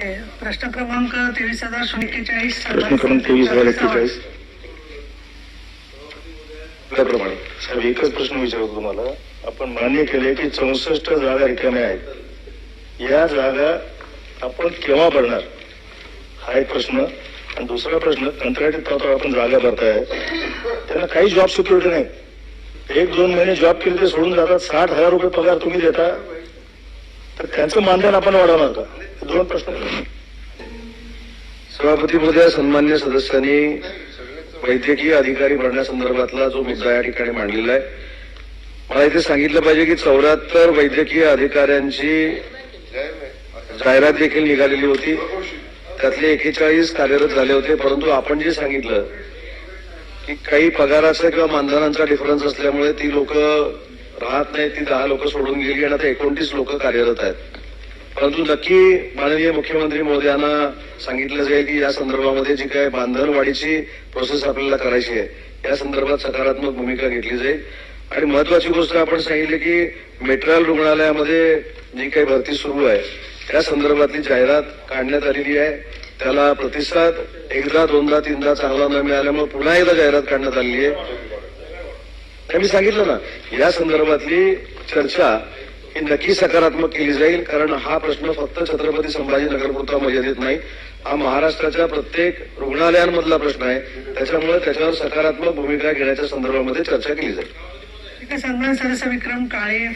प्रश्न क्रमांक तेवीस हजार शून्य एक्केचाळीस प्रश्न क्रमांक तेवीस हजार एक्केचाळीस. त्याप्रमाणे साहेब एकच प्रश्न विचारतो तुम्हाला. आपण मान्य केले की चौसष्ट जागा रिकाम्या आहेत. या जागा आपण केव्हा भरणार? हा एक प्रश्न. आणि दुसरा प्रश्न कंत्राटी तत्वावर आपण जागा भरताय. त्यांना काही जॉब सिक्युरिटी नाही. एक दोन महिने जॉब केले ते सोडून जातात. साठ हजार रुपये पगार तुम्ही देता. त्यांचं मानधन आपण वाढवणार का? दोन प्रश्न. सभापती सन्मान्य सदस्यांनी वैद्यकीय अधिकारी भरण्यासंदर्भातला जो मुद्दा या ठिकाणी मांडलेला आहे मला इथे सांगितलं पाहिजे की चौऱ्याहत्तर वैद्यकीय अधिकाऱ्यांची जाहिरात देखील निघालेली होती. त्यातले एकेचाळीस कार्यरत झाले होते परंतु आपण जे सांगितलं की काही पगाराचा किंवा मानधनांचा डिफरन्स असल्यामुळे ती लोक राहत नाही ती दहा लोक सोडून गेली आणि आता एकोणतीस लोक कार्यरत आहेत. परंतु नक्की माननीय मुख्यमंत्री महोदयांना सांगितलं जाईल की या संदर्भामध्ये जी काय बांधणवाढीची प्रोसेस आपल्याला करायची आहे या संदर्भात सकारात्मक भूमिका घेतली जाईल. आणि महत्वाची गोष्ट आपण सांगितली की मेट्रॉल रुग्णालयामध्ये जी काही भरती सुरू आहे त्या संदर्भातली जाहिरात काढण्यात आलेली आहे. त्याला प्रतिसाद एकदा दोनदा तीनदा चांगला न मिळाल्यामुळे पुन्हा एकदा जाहिरात काढण्यात आलेली आहे. मी सांगितलं ना या संदर्भातली चर्चा ही नक्की सकारात्मक केली जाईल कारण हा प्रश्न फक्त छत्रपती संभाजीनगरपुरता मर्यादित नाही हा महाराष्ट्राच्या प्रत्येक रुग्णालयांमधला प्रश्न आहे. त्याच्यामुळे त्याच्यावर सकारात्मक भूमिका घेण्याच्या संदर्भामध्ये चर्चा केली जाईल. सांगणार सरस विक्रम काळे.